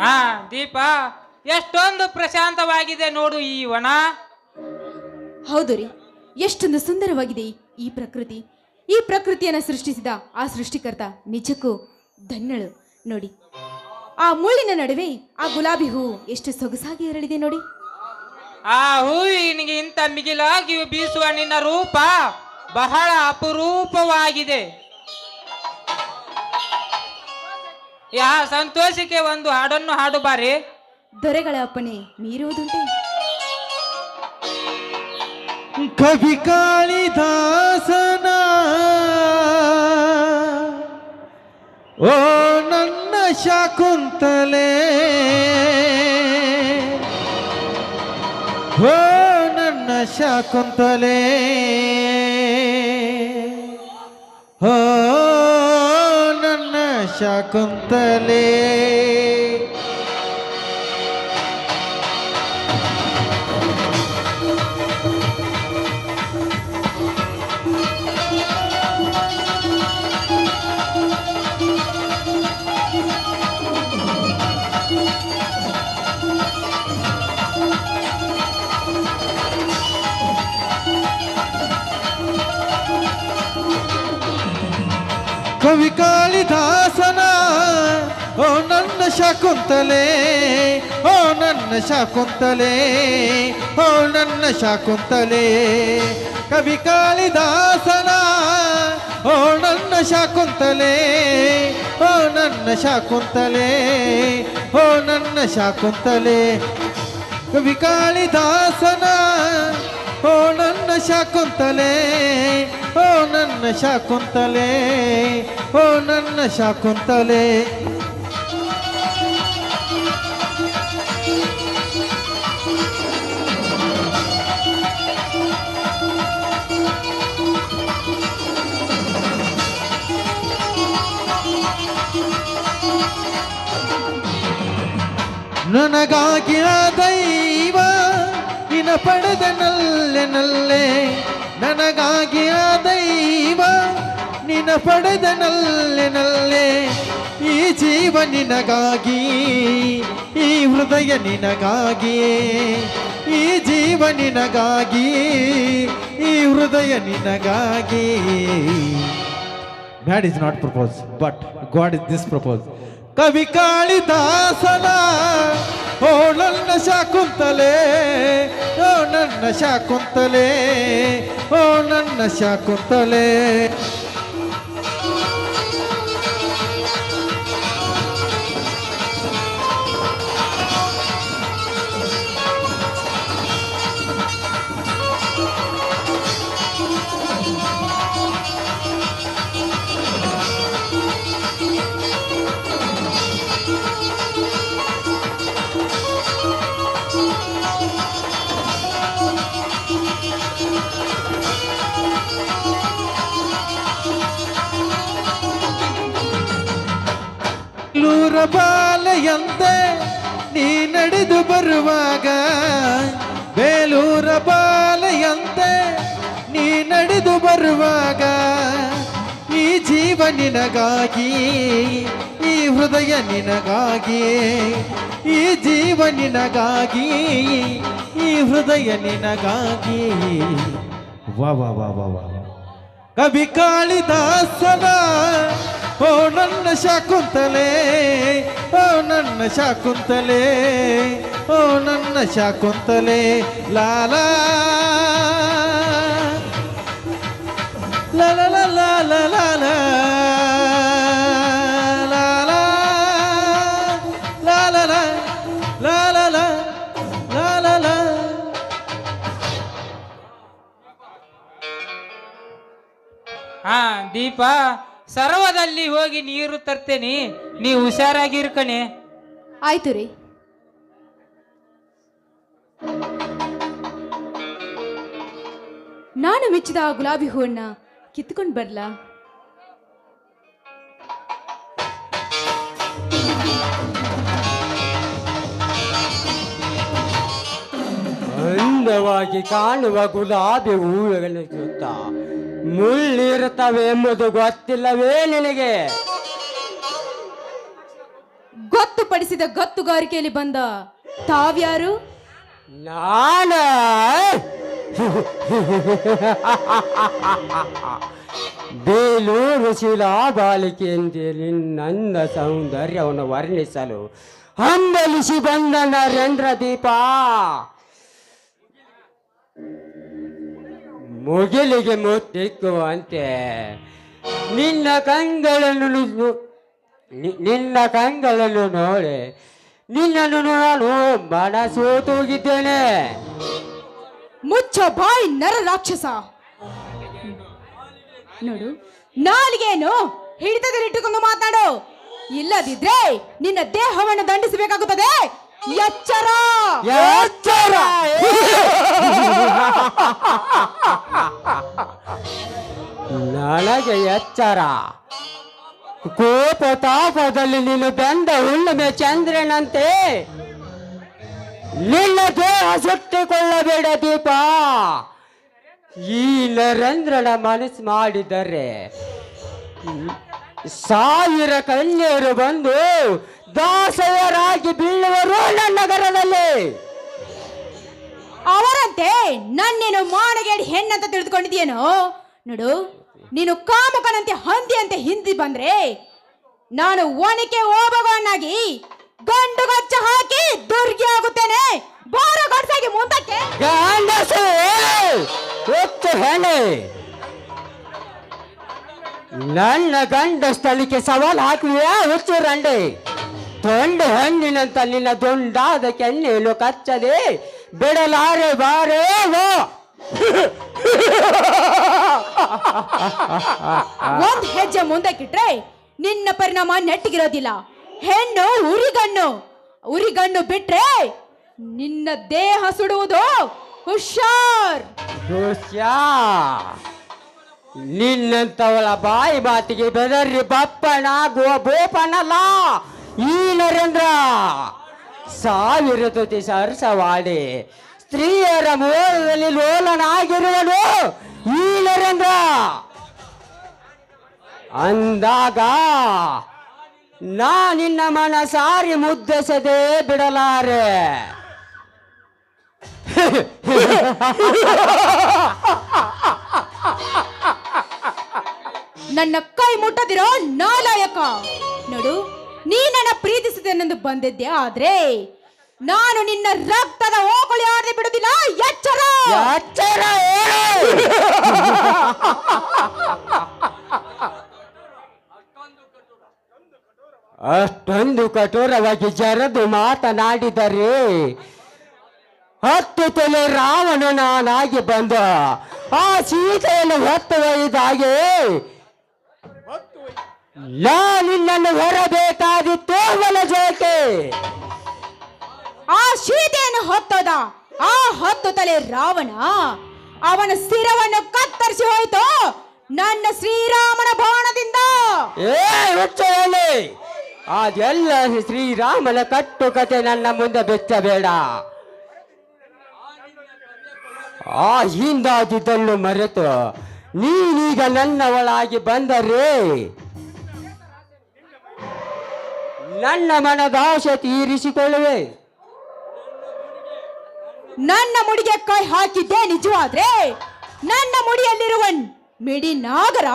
ಹಾ ದೀಪ ಎಷ್ಟೊಂದು ಪ್ರಶಾಂತವಾಗಿದೆ ನೋಡು ಈ ವನ. ಹೌದು ರೀ ಎಷ್ಟೊಂದು ಸುಂದರವಾಗಿದೆ ಈ- ಈ ಪ್ರಕೃತಿ. ಈ ಪ್ರಕೃತಿಯನ್ನು ಸೃಷ್ಟಿಸಿದ ಆ ಸೃಷ್ಟಿಕರ್ತ ನಿಜಕ್ಕೂ ಧನ್ಯಳು ನೋಡಿ ಆ ಮುಳ್ಳಿನ ನಡುವೆ ಆ ಗುಲಾಬಿ ಹೂವು ಎಷ್ಟು ಸೊಗಸಾಗಿ ಎರಳಿದೆ ನೋಡಿ. ಆ ಹೂವಿನಿಗೆ ಇಂಥ ಮಿಗಿಲಾಗಿ ಬೀಸುವ ನಿನ್ನ ರೂಪ ಬಹಳ ಅಪರೂಪವಾಗಿದೆ. ಯಾ ಸಂತೋಷಕ್ಕೆ ಒಂದು ಹಾಡನ್ನು ಹಾಡು ಬಾರಿ. ದೊರೆಗಳ ಅಪ್ಪಣೆ ಮೀರುವುದುಂಟೆ. ಕವಿ ಕಾಳಿದಾಸನ ಓ ನನ್ನ ಶಾಕುಂತಲೆ ಓ ನನ್ನ ಶಾಕುಂತಲೆ ಓ ನನ್ನ ಕವಿ ಕಾಳಿದಾಸನ, ಓ ನನ್ನ ಶಾಕುಂತಲೆ, ಓ ನನ್ನ ಶಾಕುಂತಲೆ, ಓ ನನ್ನ ಶಾಕುಂತಲೆ. ಕವಿ ಕಾಳಿದಾಸನ, ಓ ನನ್ನ ಶಾಕುಂತಲೆ, ಓ ನನ್ನ ಶಾಕುಂತಲೆ, ಓ ನನ್ನ ಶಾಕುಂತಲೆ. ಕವಿ ಕಾಳಿದಾಸನ ಓ ನನ್ನ ಶಾಕುಂತಲೆ ಓ ನನ್ನ ಶಾಕುಂತಲೆ ಓ ನನ್ನ ಶಾಕುಂತಲೆ ನನಗಾಗಿ ಆ ದೈವ ಪಡೆದ ನಲ್ಲೆ ನಲ್ಲೆ ನನಗಾಗಿ ಆ ದೈವ. ನಿನ ಪಡೆದ ನಲ್ಲೆ ನಲ್ಲೆ ಈ ಜೀವ ನಿನಗಾಗಿ ಈ ಹೃದಯ ನಿನಗಾಗಿ ಈ ಜೀವ ನಿನಗಾಗಿ ಈ ಹೃದಯ ನಿನಗಾಗಿ. Mad is not propose but god is this propose ಕವಿ ಕಾಳಿದಾಸನ ಓ ನನ್ನ ಶಾಕುಂತಲೆ ಓ ನನ್ನ ಶಾಕುಂತಲೆ ಓ ನನ್ನ ಶಾಕುಂತಲೆ ಬಾಲೆಯಂತೆ ನೀ ನಡೆದು ಬರುವಾಗ, ಬೇಲೂರ ಬಾಲೆಯಂತೆ ನೀ ನಡೆದು ಬರುವಾಗ, ಈ ಜೀವ ನಿನಗಾಗಿ, ಈ ಹೃದಯ ನಿನಗಾಗಿ, ಈ ಜೀವ ನಿನಗಾಗಿ, ಈ ಹೃದಯ ನಿನಗಾಗಿ. ವಾ ವಾ ವಾ ವಾ ವಾ ಕವಿ ಕಾಳಿದಾಸನ ಓ ನನ್ನ ಶಾಕುಂತಲೆ ಓ ನನ್ನ ಶಾಕುಂತಲೆ ಓ ನನ್ನ ಶಾಕುಂತಲೆ ಲಾಲಾ ಲ ಲ ಲ ಲ ಲ ಲ ಲ. ಲಾ ಲಾ. ಲಾ ಲಾ ಲಾ. ಲಾ ಲಾ ಲಾ. ಲಾ ಲಾ ಲಾ. ಹಾ ದೀಪ ಸರ್ವದಲ್ಲಿ ಹೋಗಿ ನೀರು ತರ್ತೇನೆ. ನೀ ಹುಷಾರಾಗಿರು ಕಣೆ ಆಯ್ತು ರೀ. ನಾನು ಮೆಚ್ಚಿದ ಆ ಗುಲಾಬಿ ಹೂವನ್ನ ಕಿತ್ಕೊಂಡು ಬರ್ಲಾ? ಅಂದವಾಗಿ ಕಾಣುವ ಗುಲಾಬಿ ಹೂವುಗಳ ಸುತ್ತ ಮುಳ್ಳಿರುತ್ತವೆ ಎಂಬುದು ಗೊತ್ತಿಲ್ಲವೇ ನಿನಗೆ? ಗೊತ್ತುಪಡಿಸಿದ ಗೊತ್ತುಗಾರಿಕೆಯಲ್ಲಿ ಗತ್ತುಗಾರಿಕೆಯಲ್ಲಿ ಬಂದ ತಾವ್ಯಾರು? ನಾನ? ಬೇಲೂರು ಶಿಲಾ ಬಾಲಿಕೆ ಎಂದೇಳಿ ನನ್ನ ಸೌಂದರ್ಯವನ್ನು ವರ್ಣಿಸಲು ಹಂಬಲಿಸಿ ಬಂದ ನರೇಂದ್ರ ದೀಪ. ಮುಗಿಲಿಗೆ ಮುತ್ತಿಕ್ಕುವಂತೆ ನಿನ್ನ ಕಂಗಳನ್ನು ನಿನ್ನ ಕಂಗಳನ್ನು ನೋಡಿ, ನಿನ್ನನ್ನು ನಾನು ಮನಸ್ಸು ತೂಗಿದ್ದೇನೆ. ಮುಚ್ಚ ಬಾಯಿ ನರ ರಾಕ್ಷಸ. ನೋಡು, ನಾಲಿಗೆಯನ್ನು ಹಿಡಿತದಲ್ಲಿಟ್ಟುಕೊಂಡು ಮಾತಾಡು ಇಲ್ಲದಿದ್ರೆ ನಿನ್ನ ದೇಹವನ್ನು ದಂಡಿಸಬೇಕಾಗುತ್ತದೆ. ಎಚ್ಚರ. ಎಚ್ಚರ! ನನಗೆ ಎಚ್ಚರ. ಕೋಪ ತಾಪದಲ್ಲಿ ನೀನು ಬೆಂದ ಹುಣ್ಣಿಮೆ ಚಂದ್ರನಂತೆ. ನಿನ್ನ ದೇಹ ಸುಟ್ಟಿಕೊಳ್ಳಬೇಡ ದೀಪ. ಈ ನರೇಂದ್ರನ ಮನಸ್ಸು ಮಾಡಿದರೆ ಸಾವಿರ ಕನ್ಯರು ಬಂದು ದಾಸವರಾಗಿ ಬೀಳುವರು ನನ್ನ ನಗರದಲ್ಲಿ. ಅವರಂತೆ ನನ್ನೇನು ಮಾಡಗೇಡಿ ಹೆಣ್ಣಂತ ತಿಳಿದುಕೊಂಡಿದ್ಯೇನೋ ನೋಡು ನೀನು ಕಾಮಕನಂತೆ ಹಂದಿ ಅಂತ ಹಿಂದಿ ಬಂದ್ರೆ ನಾನು ಒಣಕೆ ಓಬಗವನ್ನಾಗಿ ಗಂಡು ಗಚ್ಚ ಹಾಕಿ ದುರ್ಗಿ ಆಗುತ್ತೇನೆ. ಬಾರ ಗಡ್ಸಾಗಿ ಮುಂದಕ್ಕೆ. ಗಂಡಸು ಹೆಣೆ. ನನ್ನ ಗಂಡ ಸ್ಥಳಕ್ಕೆ ಸವಾಲು ಹಾಕುವೆಯಾ ಹುಚ್ಚು ರಂಡೆ? ತೊಂಡು ಹಣ್ಣಿನಂತ ನಿನ್ನ ದುಂಡಾದ ಕೆನ್ನೇಲು ಕಚ್ಚದೆ. ಬಿಡಲಾರೆ ಬಾರೇ ಹೋ ಒಂದ್ ಹೆಜ್ಜೆ ಮುಂದಕ್ಕಿಟ್ರೆ ನಿನ್ನ ಪರಿಣಾಮ ನೆಟ್ಟಿಗಿರೋದಿಲ್ಲ. ಹೆಣ್ಣು ಉರಿಗಣ್ಣು. ಉರಿಗಣ್ಣು ಬಿಟ್ರೆ ನಿನ್ನ ದೇಹ ಸುಡುವುದು ಹುಷಾರ್. ಹುಷಾರ್. ನಿನ್ನಂತವಳ ಬಾಯಿ ಮಾತಿಗೆ ಬೆದರಿ ಬಪ್ಪನಾಗುವ ಬೋಪನಲ್ಲ. ಈ ನರೇಂದ್ರ ಸಾವಿರ ಸರಸವಾಡಿ ಸ್ತ್ರೀಯರ ಮೂಲದಲ್ಲಿ ಲೋಲನಾಗಿರುವನು ಈ ನರೇಂದ್ರ. ಅಂದಾಗ ನಾ ನಿನ್ನ ಮನ ಸಾರಿ ಮುದ್ದೆಸದೆ ಬಿಡಲಾರೆ. ನನ್ನ ಕೈ ಮುಟ್ಟದಿರೋ ನಾಲಾಯಕ. ನೋಡು ನೀ ನನ್ನ ಪ್ರೀತಿಸಿದೆನೆಂದು ಬಂದಿದ್ದೆ, ಆದ್ರೆ ನಾನು ನಿನ್ನ ರಕ್ತದ ಓಕುಳಿ ಆಡದೆ ಬಿಡುದಿಲ್ಲ ಎಚ್ಚರ ಎಚ್ಚರ! ಅಷ್ಟೊಂದು ಕಠೋರವಾಗಿ ಜರದು ಮಾತನಾಡಿದರೆ ಹತ್ತು ತಲೆ ರಾವಣ ನಾನಾಗಿ ಬಂದ ಆ ಸೀತೆಯನ್ನು ಹೊತ್ತು ಒಯ್ದಾಗೆ ನಾ ನಿನ್ನನ್ನು ಹೊರಬೇಕಾದಿತ್ತು ಹೊಲ ಜೋಕೆ ಆ ಸೀತೆಯನ್ನು ಹೊತ್ತದ. ಆ ಹೊತ್ತು ತಲೆ ರಾವಣ. ಅವನ ಸ್ಥಿರವನ್ನು ಕತ್ತರಿಸಿ ಹೋಯ್ತು. ನನ್ನ ಶ್ರೀರಾಮನ ಬಾಣದಿಂದ. ಏ ಹುಚ್ಚಲ್ಲಿ ಅದೆಲ್ಲ ಶ್ರೀರಾಮನ ಕಟ್ಟು ಕತೆ ನನ್ನ ಮುಂದೆ ಬೆಚ್ಚಬೇಡ. ಆ ಹಿಂದಾದಿದ್ದನ್ನು ಮರೆತು ನೀನೀಗ ನನ್ನವಳಾಗಿ ಬಂದರೆ ನನ್ನ ಮನದ ಆಶೆ ತೀರಿಸಿಕೊಳ್ಳುವೆ. ನನ್ನ ಮುಡಿಗೆ ಕೈ ಹಾಕಿದ್ದೆ ನಿಜವಾದ್ರೆ ನನ್ನ ಮುಡಿಯಲ್ಲಿರುವ ಮಿಡಿ ನಾಗರ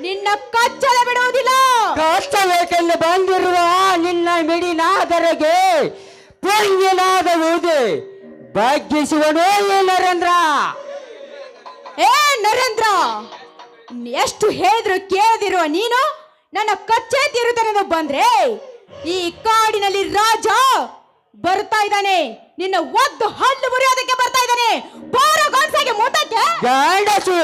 ನಿನ್ನ ಕಚ್ಚಲ ಬಿಡುವುದಿಲ್ಲ. ಕಷ್ಟಬೇಕೆಂದು ಬಂದಿರುವ ನಿನ್ನ ಮಿಡಿನಾದರೆಗೆ ಪುಣ್ಯನಾದವುದು ಬಗ್ಗಿಸುವನೋ ಈ ನರೇಂದ್ರ? ಏ ನರೇಂದ್ರ ಎಷ್ಟು ಹೇಳಿದ್ರು ಕೇಳದಿರುವ ನೀನು ನನ್ನ ಕಚ್ಚೆ ತೀರುತ್ತನೆಂದು ಬಂದ್ರೆ ಈ ಕಾಡಿನಲ್ಲಿ ರಾಜ ಬರ್ತಾ ಇದ್ದಾನೆ. ನಿನ್ನ ಒದ್ದು ಹಲ್ಲು ಮುರಿಯೋದಕ್ಕೆ ಬರ್ತಾ ಇದ್ದಾನೆ. ಬಾರ ಗಾಡ್ಸಾಗೆ ಗಂಡಸು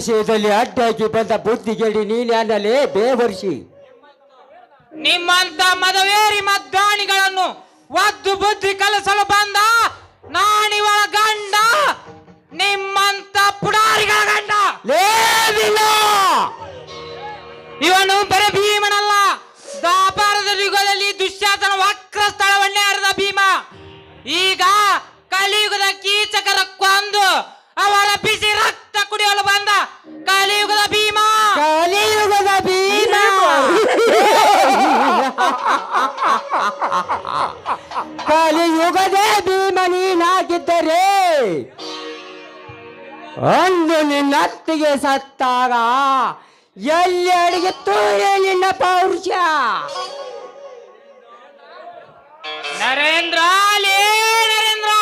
ವಿಷಯದಲ್ಲಿ ಅಡ್ಡಾಗಿ ಬಂದ ಬುದ್ಧಿಗೆಡಿ ನೀನ್ಯಾನಲೇ ಬೇವರ್ಷಿ? ನಿಮ್ಮಂತ ಮದವೇರಿ ಮದ್ದಾಣಿಗಳನ್ನು ಒದ್ದು ಬುದ್ಧಿ ಕಲಿಸಲು ಬಂದ ನಾನಿವಳ ಗಂಡ ನಿಮ್ಮಂತ ಪುಡಾರಿಗಳ ಗಂಡ. ಲೇವಿಲ್ಲ ಇವನು ಬರ ಭೀಮನಲ್ಲ. ದಾಪಾರದ ಯುಗದಲ್ಲಿ ದುಶ್ಯಾಸನ ವಕ್ರ ಸ್ಥಳವನ್ನೇ ಹರಿದ ಭೀಮ. ಈಗ ಕಲಿಯುಗದ ಕೀಚಕರ ಕೊಂದು ಅವರ ಬಿಸಿ ರಕ್ತ ಕುಡಿಯಲು ಬಂದ ಕಲಿಯುಗದ ಭೀಮ. ಕಲಿಯುಗದ ಭೀಮ. ಕಲಿಯುಗದೇ ಭೀಮ ನೀನಾಗಿದ್ದರೆ ಅಂದು ನಿನ್ನತ್ತಿಗೆ ಸತ್ತಾಗ ಎಲ್ಲಿ ಅಡಗಿತ್ತು ನಿನ್ನ ಪೌರುಷ? ನರೇಂದ್ರ ಲೇ ನರೇಂದ್ರ.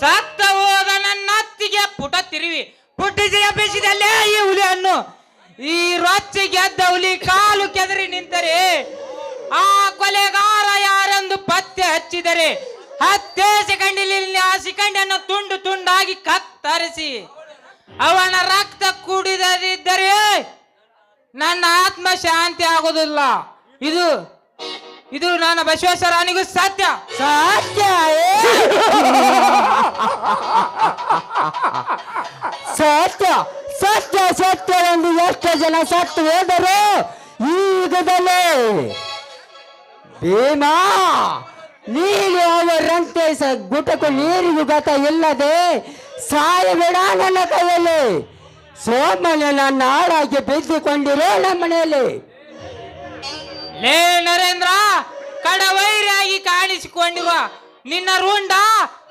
ಸತ್ತ ಹೋದ ನನ್ನ ಅತ್ತಿಗೆ ಪುಟ ತಿರುವಿ. ಪುಟ್ಟಿಸಿ ಬಿಸಿದಲ್ಲೇ ಈ ಹುಲಿಯನ್ನು. ಈ ರೊಚ್ಚಿ ಗೆದ್ದ ಹುಲಿ ಕಾಲು ಕೆದರಿ ನಿಂತರೆ. ಆ ಕೊಲೆಗಾರ ಯಾರೆಂದು ಪತ್ತೆ ಹಚ್ಚಿದರೆ. ಹತ್ತೇ ಸೆಕೆಂಡಿಲಿ ಆ ಸೆಕೆಂಡನ್ನು ತುಂಡು ತುಂಡಾಗಿ ಕತ್ತರಿಸಿ. ಅವನ ರಕ್ತ ಕುಡಿದರಿದ್ದರೆ ನನ್ನ ಆತ್ಮ ಶಾಂತಿ ಆಗುವುದಿಲ್ಲ. ಇದು ಇದು ನನ್ನ ಬಸವೇಶ್ವರನಿಗೂ ಸತ್ಯ. ಸತ್ಯ? ಸತ್ಯ ಸತ್ಯ ಸತ್ಯ ಎಂದು ಎಷ್ಟು ಜನ ಸತ್ತು ಹೋದರು. ಈ ಯುಗದಲ್ಲಿ ಭೀಮಾ, ನೀನು ಅವರಂತೆ ಗುಟಕು ನೀರಿಗೂ ಗತ ಇಲ್ಲದೆ ಸಾಯಬೇಡ ನನ್ನ ಕೈಯಲ್ಲಿ. ಸೋಮನೆ ನನ್ನ ಹಾಳಾಗಿ ಬಿದ್ದುಕೊಂಡಿರೋ ನಮ್ಮ ಮನೆಯಲ್ಲಿ. ಲೇ ನರೇಂದ್ರ ಕಡವೈರಿಯಾಗಿ ಕಾಣಿಸಿಕೊಂಡಿರುವ ನಿನ್ನ ರುಂಡ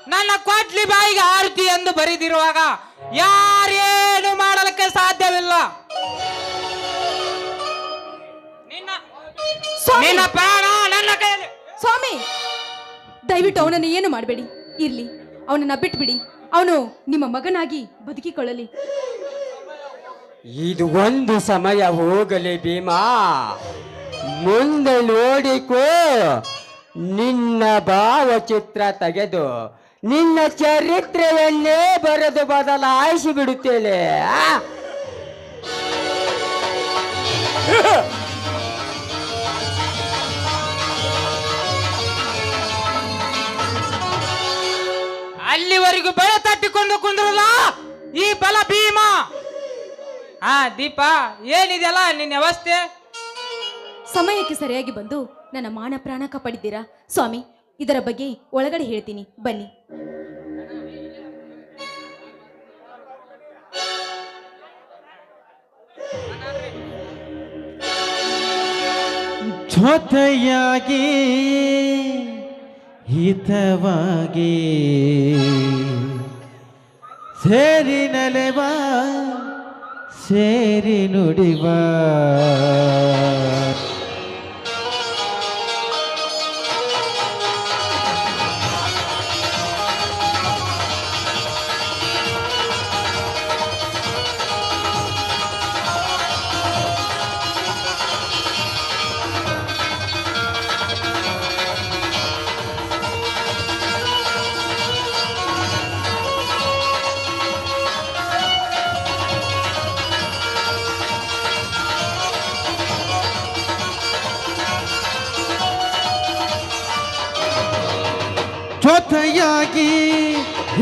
ನನ್ನ ಕೊಟ್ಲಿ ಬಾಯಿಗೆ ಆರತಿ ಎಂದು ಬರೆದಿರುವಾಗ ಯಾರೇನು ಮಾಡಲಿಕ್ಕೆ ಸಾಧ್ಯವಿಲ್ಲ. ನಿನ್ನ ನಿನ್ನ ಪ್ರಾಣ ನನ್ನ ಕೈಯಲ್ಲಿ. ಸ್ವಾಮಿ! ದಯವಿಟ್ಟು ಅವನನ್ನು ಏನು ಮಾಡಬೇಡಿ? ಇರ್ಲಿ. ಅವನನ್ನ ಬಿಟ್ಬಿಡಿ. ಅವನು ನಿಮ್ಮ ಮಗನಾಗಿ ಬದುಕಿಕೊಳ್ಳಲಿ. ಇದು ಒಂದು ಸಮಯ ಹೋಗಲಿ ಭೀಮಾ. ಮುಂದೆ ನೋಡಿಕೋ. ನಿನ್ನ ಭಾವಚಿತ್ರ ತೆಗೆದು ನಿನ್ನ ಚರಿತ್ರೆಯನ್ನೇ ಬರೆದು ಬದಲಾಯಿಸಿ ಬಿಡುತ್ತೇನೆ. ಆ? ಅಲ್ಲಿವರೆಗೂ ಬಲ ತಟ್ಟಿಕೊಂಡು ಕುಂದ್ರಲ್ಲ? ಈ ಬಲ ಭೀಮ. ಹಾ ದೀಪ, ಏನಿದೆಯಲ್ಲ ನಿನ್ನ ವ್ಯವಸ್ಥೆ? ಸಮಯಕ್ಕೆ ಸರಿಯಾಗಿ ಬಂದು ನನ್ನ ಮಾನ ಪ್ರಾಣ ಕಾಪಾಡಿದ್ದೀರಾ ಸ್ವಾಮಿ? ಇದರ ಬಗ್ಗೆ ಒಳಗಡೆ ಹೇಳ್ತೀನಿ. ಬನ್ನಿ. ಜೊತೆಯಾಗಿ ಹಿತವಾಗಿ ಸೇರಿ ನಲೆವ ಸೇರಿ ನುಡಿವ.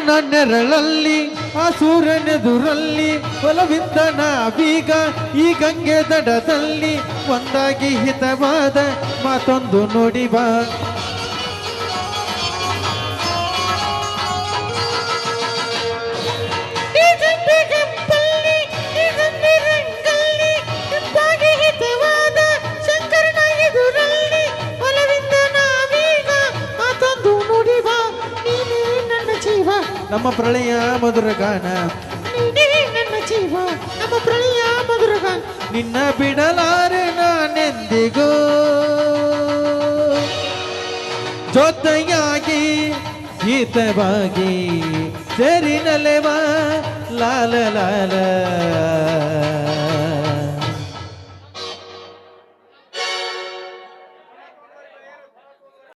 ಮನ ನೆರಳಲ್ಲಿ ಆ ಸೂರ್ಯನೆದುರಲ್ಲಿ ಒಲವಿದ್ದ ಬೀಗ ಈ ಗಂಗೆ ದಡದಲ್ಲಿ ಒಂದಾಗಿ ಹಿತವಾದ ಮಾತೊಂದು ನುಡಿವ ನಮ್ಮ ಪ್ರಳಯ ಮಧುರ ಗಾನ. ನೀನೇ ನನ್ನ ಜೀವ ನಮ್ಮ ಪ್ರಳಯ ಮಧುರ ಗಾನ. ನಿನ್ನ ಬಿಡಲಾರೆ ನಾನೆಂದಿಗೂ. ಜೊತೆಯಾಗಿ ಹಿತವಾಗಿ ಸೇರಿನಲೆವ ಲಾಲ ಲಾಲ.